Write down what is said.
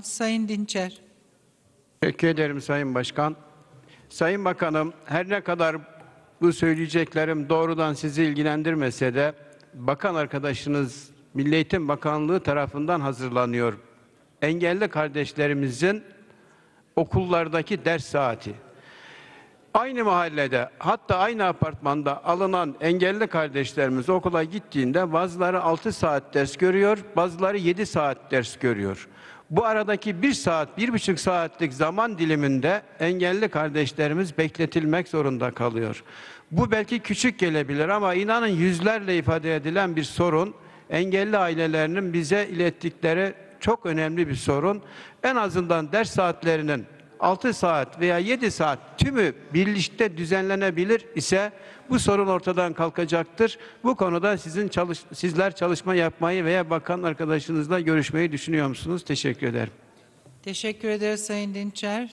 Sayın Dinçer. Teşekkür ederim Sayın Başkan. Sayın Bakanım, her ne kadar bu söyleyeceklerim doğrudan sizi ilgilendirmese de bakan arkadaşınız Milli Eğitim Bakanlığı tarafından hazırlanıyor. Engelli kardeşlerimizin okullardaki ders saati. Aynı mahallede hatta aynı apartmanda alınan engelli kardeşlerimiz okula gittiğinde bazıları 6 saat ders görüyor, bazıları 7 saat ders görüyor. Bu aradaki 1 saat, 1,5 saatlik zaman diliminde engelli kardeşlerimiz bekletilmek zorunda kalıyor. Bu belki küçük gelebilir ama inanın yüzlerle ifade edilen bir sorun. Engelli ailelerinin bize ilettikleri çok önemli bir sorun. En azından ders saatlerinin 6 saat veya 7 saat tümü birlikte düzenlenebilir ise bu sorun ortadan kalkacaktır. Bu konuda sizin çalış sizler çalışma yapmayı veya bakan arkadaşınızla görüşmeyi düşünüyor musunuz? Teşekkür ederim. Teşekkür ederiz Sayın Dinçer.